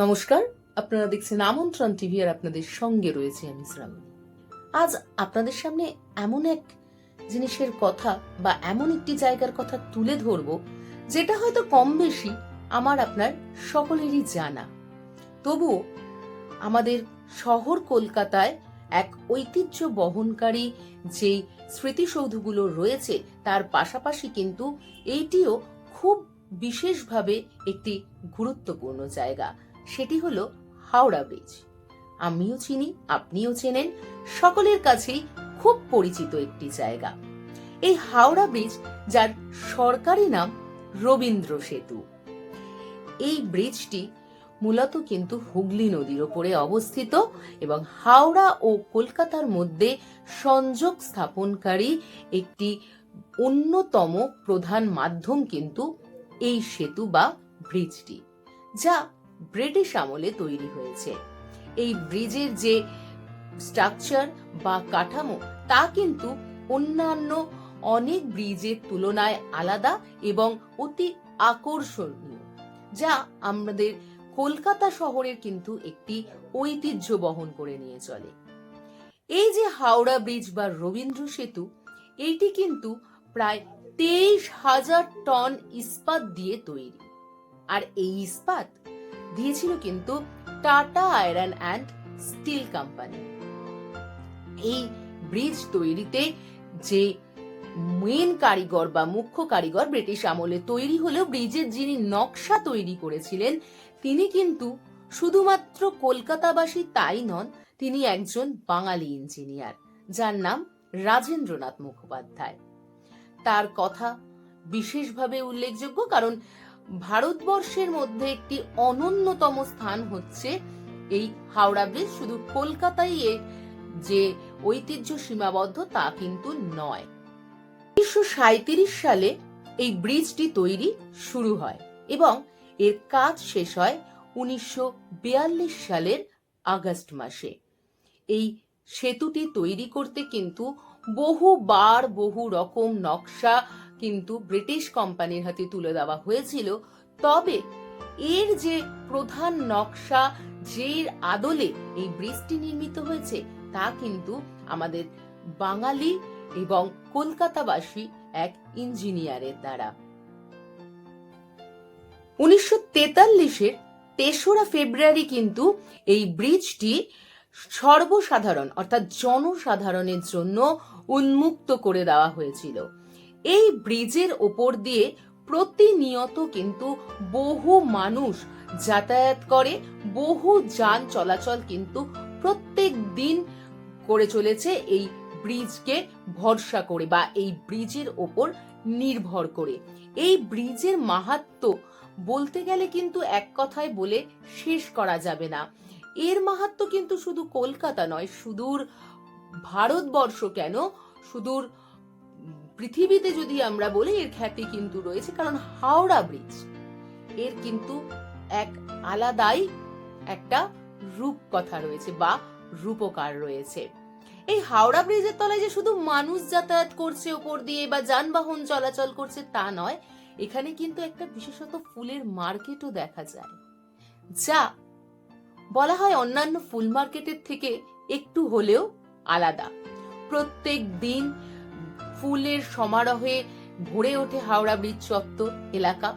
নমস্কার, আপনারা দেখছেন আমন্ত্রণ টিভি আর আপনাদের সঙ্গে রয়েছে আমি শ্রাবণী। আজ আপনাদের সামনে এমন এক জিনিসের কথা বা এমন একটি জায়গার কথা তুলে ধরব, যেটা হয়তো কম বেশি আমার আপনার সকলেরই জানা। তবুও আমাদের শহর কলকাতায় এক ঐতিহ্য বহনকারী যেই স্মৃতিসৌধগুলো রয়েছে, তার পাশাপাশি কিন্তু এইটিও খুব বিশেষভাবে একটি গুরুত্বপূর্ণ জায়গা। সেটি হলো হাওড়া ব্রিজ আমিও চিনি, আপনিও চেনেন, সকলের কাছেই খুব পরিচিত একটি জায়গা। এই হাওড়া ব্রিজ যার সরকারি নাম রবীন্দ্র সেতু। এই ব্রিজটি মূলত কিন্তু হুগলি নদীর ওপরে অবস্থিত এবং হাওড়া ও কলকাতার মধ্যে সংযোগ স্থাপনকারী একটি অন্যতম প্রধান মাধ্যম কিন্তু এই সেতু বা ব্রিজটি যা ব্রিটিশ আমলে তৈরি হয়েছে। এই ব্রিজের যে স্ট্রাকচার বা কাঠামো, তা কিন্তু অন্যান্য অনেক ব্রিজের তুলনায় আলাদা এবং অতি আকর্ষণীয়, যা আমাদের কলকাতা শহরের কিন্তু একটি ঐতিহ্য বহন করে নিয়ে চলে। এই যে হাওড়া ব্রিজ বা রবীন্দ্র সেতু এইটি কিন্তু প্রায় তেইশ হাজার টন ইস্পাত দিয়ে তৈরি। আর এই ইস্পাত দিয়েছিল কিন্তু Tata iron and steel company. এই ব্রিজ তৈরিতে যে মেন কারিগর বা মুখ্য কারিগর ব্রিটিশ আমলে তৈরি হলেও ব্রিজের যিনি নকশা তৈরি করেছিলেন, তিনি কিন্তু শুধুমাত্র কলকাতাবাসী তাই নন, তিনি একজন বাঙালি ইঞ্জিনিয়ার, যার নাম রাজেন্দ্রনাথ মুখোপাধ্যায়। তার কথা বিশেষভাবে উল্লেখযোগ্য কারণ ভারতবর্ষের মধ্যে একটি অনন্যতম স্থান হচ্ছে এই হাওড়া ব্রিজ। শুধু কলকাতায় যে ঐতিহ্য সীমাবদ্ধ, তা কিন্তু নয়। উনিশশো সালে এই ব্রিজটি তৈরি শুরু হয় এবং এর কাজ শেষ হয় উনিশশো বিয়াল্লিশ সালের আগস্ট মাসে। এই সেতুটি তৈরি করতে কিন্তু বহুবার বহু রকম নকশা কিন্তু ব্রিটিশ কোম্পানির হাতে তুলে দেওয়া হয়েছিল। তবে এর যে প্রধান নকশা, যের আদলে এই ব্রিজটি নির্মিত হয়েছে, তা কিন্তু আমাদের বাঙালি এবং কলকাতাবাসী এক ইঞ্জিনিয়ারের দ্বারা। উনিশশো তেতাল্লিশের তেসরা ফেব্রুয়ারি কিন্তু এই ব্রিজটি সর্বসাধারণ, অর্থাৎ জনসাধারণের জন্য উন্মুক্ত করে দেওয়া হয়েছিল। এই ব্রিজের ওপর দিয়ে প্রতিনিয়ত কিন্তু বহু মানুষ যাতায়াত করে, বহু যান চলাচল কিন্তু প্রত্যেক দিন করে চলেছে এই ব্রিজকে ভরসা করে বা এই ব্রিজের ওপর নির্ভর করে। এই ব্রিজের মাহাত্ম বলতে গেলে কিন্তু এক কথায় বলে শেষ করা যাবে না। এর মাহাত্ম কিন্তু শুধু কলকাতা নয়, সুদূর ভারতবর্ষ কেন? সুদূর পৃথিবীতে যদি আমরা বলি, এর খ্যাতি কিন্তু রয়েছে কারণ হাওড়া ব্রিজ। এর কিন্তু এক আলাদাই একটা রূপকথা রয়েছে বা রূপকার রয়েছে। এই হাওড়া ব্রিজের তলায় যে শুধু মানুষ যাতায়াত করছে ওপর দিয়ে বা যানবাহন চলাচল করছে তা নয়, এখানে কিন্তু একটা বিশেষত ফুলের মার্কেটও দেখা যায়, যা বলা হয় অন্যান্য ফুল মার্কেটের থেকে একটু হলেও আলাদা। প্রত্যেক দিন ফুলের সমারোহে ভরে ওঠে হাওড়া ব্রিজ চত্বর এলাকা।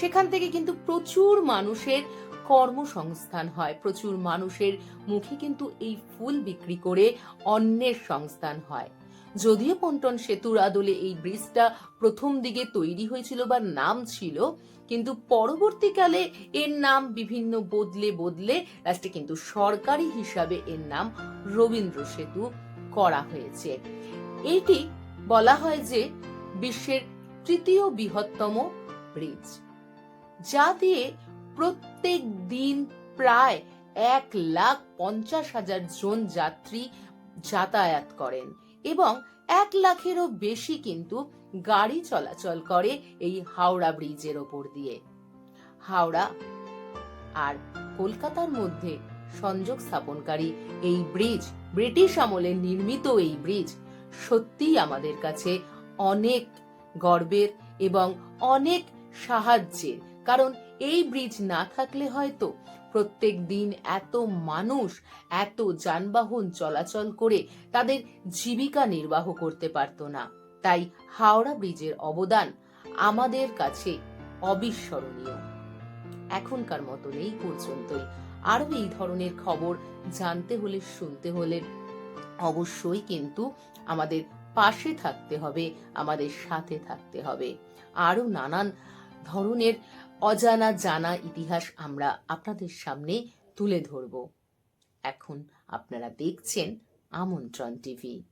সেখান থেকে কিন্তু প্রচুর মানুষের কর্মসংস্থান হয়। প্রচুর মানুষের মুখে কিন্তু এই ফুল বিক্রি করে অন্যের সংস্থান হয়। যদিও পন্টন সেতুর আদলে এই ব্রিজটা প্রথম দিকে তৈরি হয়েছিল বা নাম ছিল, কিন্তু পরবর্তীকালে এর নাম বিভিন্ন বদলে বদলে লাস্টে কিন্তু সরকারি হিসাবে এর নাম রবীন্দ্র সেতু করা হয়েছে। এটি বলা হয় যে বিশ্বের তৃতীয় বৃহত্তম ব্রিজ, যা দিয়ে প্রত্যেক দিন প্রায় এক লাখ পঞ্চাশ হাজার জন যাত্রী যাতায়াত করেন এবং এক লাখেরও বেশি কিন্তু গাড়ি চলাচল করে এই হাওড়া ব্রিজের ওপর দিয়ে। হাওড়া আর কলকাতার মধ্যে সংযোগ স্থাপনকারী এই ব্রিজ, ব্রিটিশ আমলে নির্মিত এই ব্রিজ সত্যিই আমাদের কাছে অনেক গর্বের এবং অনেক সাহায্যের। কারণ এই ব্রিজ না থাকলে হয়তো প্রত্যেক দিন এত মানুষ, এত যানবাহন চলাচল করে তাদের জীবিকা নির্বাহ করতে পারতো না। তাই হাওড়া ব্রিজের অবদান আমাদের কাছে অবিস্মরণীয়। এখনকার মতন এই পর্যন্তই। আরও এই ধরনের খবর জানতে হলে, শুনতে হলে অবশ্যই কিন্তু আমাদের পাশে থাকতে হবে, আমাদের সাথে থাকতে হবে। আরও নানান ধরনের অজানা জানা ইতিহাস আমরা আপনাদের সামনে তুলে ধরব। এখন আপনারা দেখছেন আমন্ত্রণ টিভি।